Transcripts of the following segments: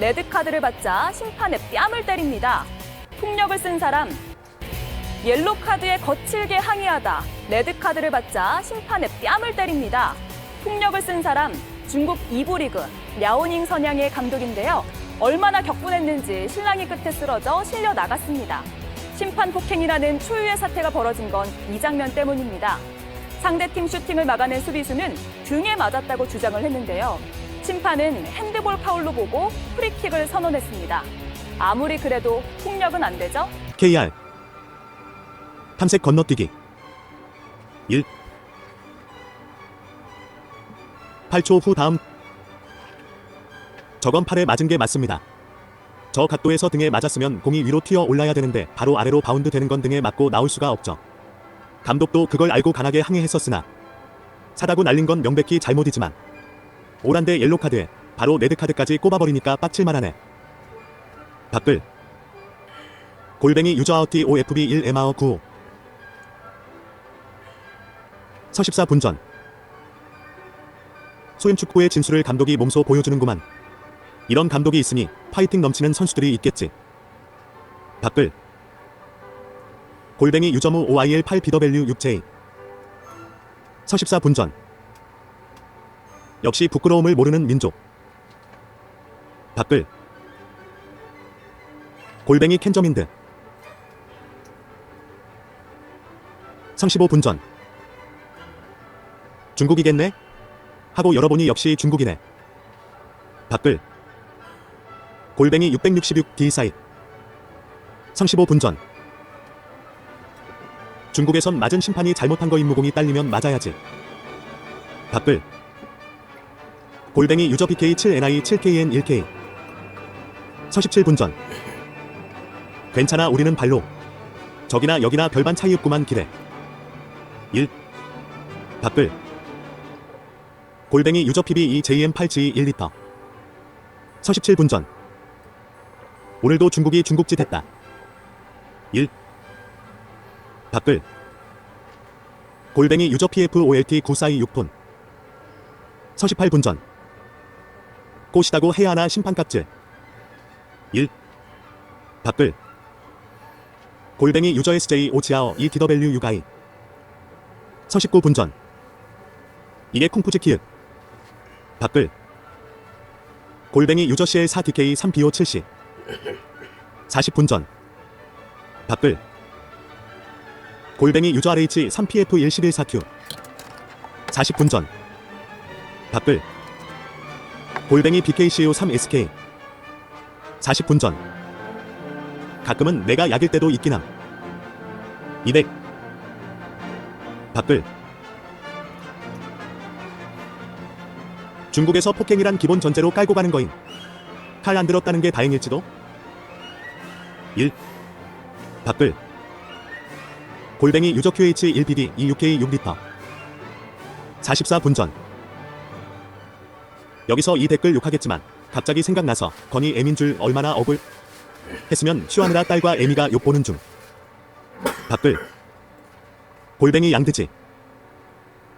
레드카드를 받자 심판의 뺨을 때립니다. 폭력을 쓴 사람 옐로카드에 거칠게 항의하다 레드카드를 받자 심판의 뺨을 때립니다. 폭력을 쓴 사람 중국 2부 리그 랴오닝 선양의 감독인데요. 얼마나 격분했는지 신랑이 끝에 쓰러져 실려 나갔습니다. 심판 폭행이라는 초유의 사태가 벌어진 건 이 장면 때문입니다. 상대팀 슈팅을 막아낸 수비수는 등에 맞았다고 주장을 했는데요. 심판은 핸드볼 파울로 보고 프리킥을 선언했습니다. 아무리 그래도 폭력은 안 되죠? KR 탐색 건너뛰기 1 8초 후 다음 저건 팔에 맞은 게 맞습니다. 저 각도에서 등에 맞았으면 공이 위로 튀어 올라야 되는데 바로 아래로 바운드 되는 건 등에 맞고 나올 수가 없죠. 감독도 그걸 알고 강하게 항의했었으나 사다구 날린 건 명백히 잘못이지만 오란데 옐로 카드에 바로 레드 카드까지 꼽아버리니까 빡칠만하네. 밖을 골뱅이 유저아웃티 OFB 1 에마어 95 서십사 분전. 소임 축구의 진수를 감독이 몸소 보여주는구만. 이런 감독이 있으니 파이팅 넘치는 선수들이 있겠지. 밖을 골뱅이 유저무 OIL 8 비더밸류 6J 서십사 분전 역시 부끄러움을 모르는 민족. 밖을 골뱅이 캔저민드 성십오 분전. 중국이겠네? 하고 열어보니 역시 중국이네. 밖을 골뱅이 666 D 사이. 성십오 분전. 중국에선 맞은 심판이 잘못한 거 임무공이 딸리면 맞아야지. 밖을 골뱅이 유저 PK 7NI 7KN 1K 서십칠 분전. 괜찮아 우리는 발로. 저기나 여기나 별반 차이 없구만 기대. 1 밖을 골뱅이 유저 PB 2 JM8G 1리터. 서십칠 분전. 오늘도 중국이 중국짓 했다. 1 밖을 골뱅이 유저 PF OLT 942 6분. 서십팔 분전 꽃이다고 해야 하나 심판 값질 1 밖을 골뱅이 유저 SJ 오지아어 이 디더밸류 유가이 서십구 분전. 이게 쿵푸즈 키읔 밖을 골뱅이 유저 CL 4DK 3BO 70 40 분전. 밖을 골뱅이 유저 RH 3PF 111 4Q 40 분전. 밖을 골뱅이 BKCU 3SK 40분 전. 가끔은 내가 약일 때도 있긴 함. 200 밖을 중국에서 폭행이란 기본 전제로 깔고 가는 거임. 칼 안 들었다는 게 다행일지도? 1 밖을 골뱅이 유저 QH 1PD 26K 6리터 44분 전 여기서 이 댓글 욕하겠지만 갑자기 생각나서 건이 애민 줄 얼마나 억울 했으면 쉬하느라 딸과 애미가 욕보는 중. 밖을 골뱅이 양드지.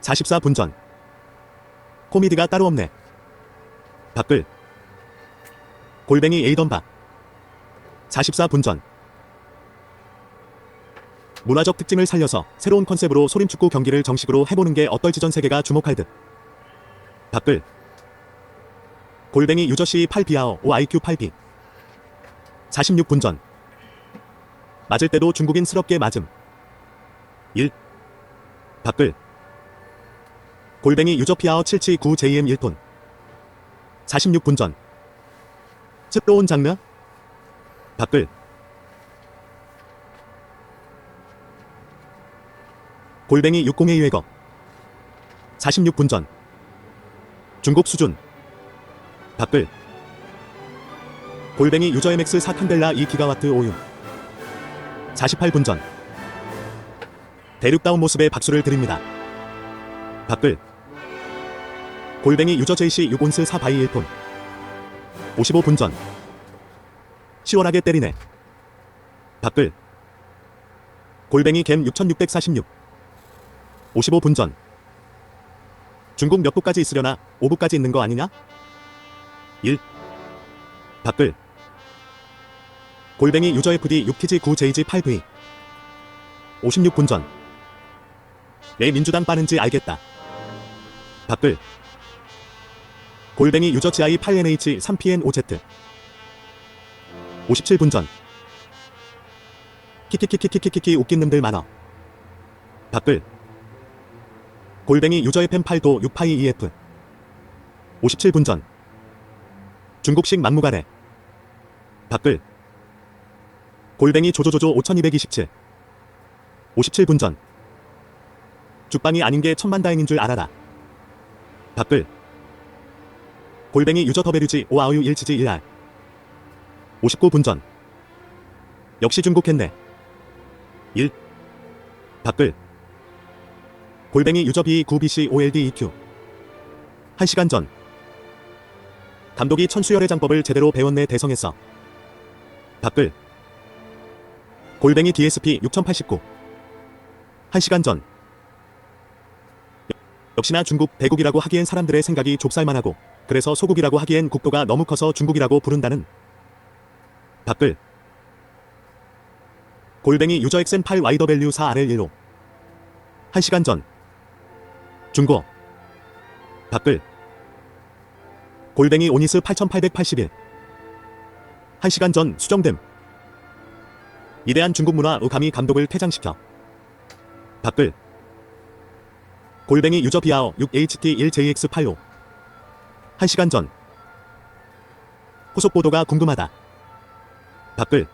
44분 전. 코미디가 따로 없네. 밖을 골뱅이 에이던바. 44분 전. 문화적 특징을 살려서 새로운 컨셉으로 소림축구 경기를 정식으로 해보는 게 어떨지 전 세계가 주목할 듯. 밖을 골뱅이 유저C 8비아어 OIQ 8B 46분 전. 맞을 때도 중국인스럽게 맞음. 1 밖을 골뱅이 유저피아어 779JM 1톤. 46분 전. 습도온 장르? 밖을 골뱅이 60의 유해거. 46분 전. 중국 수준 밖을 골뱅이 유저 MX 4 칸델라 2기가와트 오윤 48분 전. 대륙다운 모습에 박수를 드립니다. 밖을 골뱅이 유저 JC 6온스 4바이 1톤 55분 전. 시원하게 때리네. 밖을 골뱅이 갬6646 55분 전. 중국 몇 부까지 있으려나? 5부까지 있는 거 아니냐? 1 댓글. 골뱅이 유저 FD 6TG9JG 8V 56분전. 내 민주당 빠는지 알겠다. 댓글. 골뱅이 유저 GI 8NH 3PN5Z 57분전. 키키키키키키키 웃긴 놈들 많어. 댓글. 골뱅이 유저 FM 8도 6파이 EF 57분전 중국식 막무가내 댓글 골뱅이 조조조조 5227 57분 전. 죽방이 아닌 게 천만다행인 줄 알아라. 댓글 골뱅이 유저 더베류지 오아우유 1치지 1알. 59분 전. 역시 중국했네. 1 댓글 골뱅이 유저 B9BC OLD EQ 1시간 전 감독이 천수열의 장법을 제대로 배웠네 대성했어. 댓글. 골뱅이 DSP 6089 1시간 전. 역시나 중국 대국이라고 하기엔 사람들의 생각이 좁쌀만하고 그래서 소국이라고 하기엔 국도가 너무 커서 중국이라고 부른다는 댓글. 골뱅이 유저 XN8 YW 4RL1로. 1시간 전. 중고. 댓글 골뱅이 오니스 8881 1시간 전 수정됨. 이대한 중국 문화 우감이 감독을 퇴장시켜. 댓글. 골뱅이 유저 비아어 6HT1JX85 1시간 전. 후속 보도가 궁금하다. 댓글.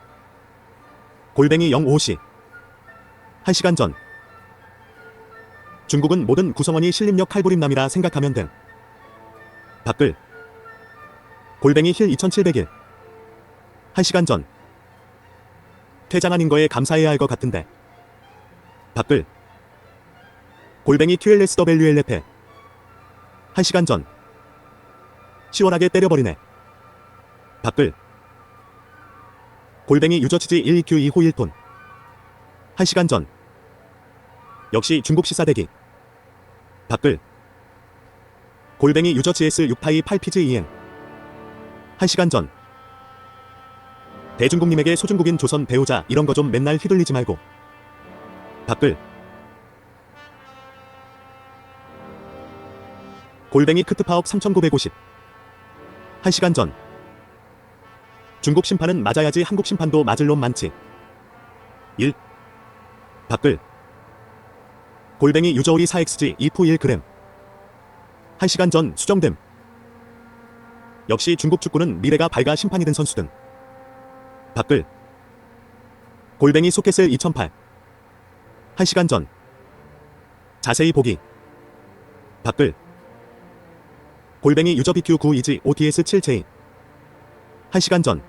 골뱅이 05시. 1시간 전. 중국은 모든 구성원이 신림역 칼부림남이라 생각하면 됨. 댓글 골뱅이 힐 2701 1시간 전. 퇴장 아닌 거에 감사해야 할 것 같은데. 댓글. 골뱅이 QLSWLF 1시간 전. 시원하게 때려버리네. 댓글. 골뱅이 유저치지 12Q 2호 1톤. 1시간 전. 역시 중국 시사대기. 댓글. 골뱅이 유저 GS 6파이 8피즈 EN 1시간 전. 대중국님에게 소중국인 조선 배우자 이런 거 좀 맨날 휘둘리지 말고. 댓글 골뱅이 크트파업 3950 1시간 전. 중국 심판은 맞아야지 한국 심판도 맞을 놈 많지. 1 댓글 골뱅이 유저우리 4XG 2프 1g 1시간 전 수정됨 역시 중국 축구는 미래가 밝아 심판이 된 선수든. 댓글. 골뱅이 소켓을 2008 1시간 전. 자세히 보기. 댓글. 골뱅이 유저 BQ 9 이지 OTS 7J 1시간 전.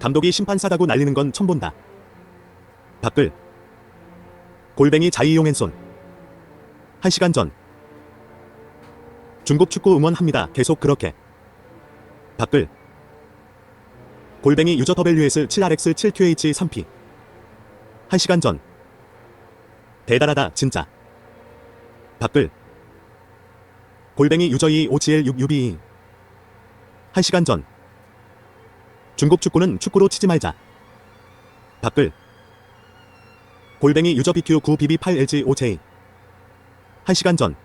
감독이 심판 사다고 날리는 건 처음 본다. 댓글. 골뱅이 자이용 앤손. 1시간 전 중국 축구 응원합니다. 계속 그렇게. 댓글. 골뱅이 유저 WS 7RX 7QH 3P 1시간 전. 대단하다 진짜. 댓글. 골뱅이 유저 2 OGL 6 UB 1시간 전. 중국 축구는 축구로 치지 말자. 댓글. 골뱅이 유저 BQ 9 BB 8 LG 5J 1시간 전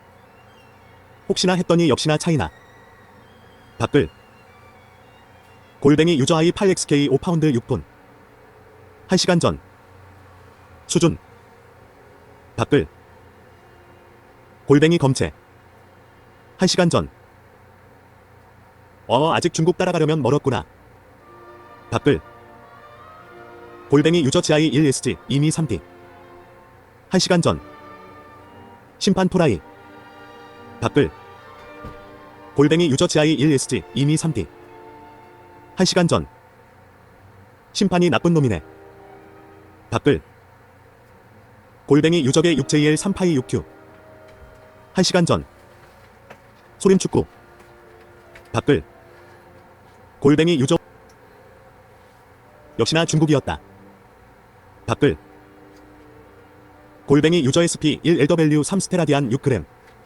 혹시나 했더니 역시나 차이나. 댓글. 골뱅이 유저 i 8XK 5파운드 6분. 1시간 전. 수준. 댓글. 골뱅이 검체. 1시간 전. 어, 아직 중국 따라가려면 멀었구나. 댓글. 골뱅이 유저 GI 1SG 이미 3D 1시간 전. 심판 토라이 댓글 골뱅이 유저 GI 1SG 이미 3D 1시간 전. 심판이 나쁜 놈이네. 댓글 골뱅이 유저계 6JL 3파이 6Q 1시간 전. 소림 축구. 댓글 골뱅이 유저 역시나 중국이었다. 댓글 골뱅이 유저 SP 1LW 3 스테라디안 6g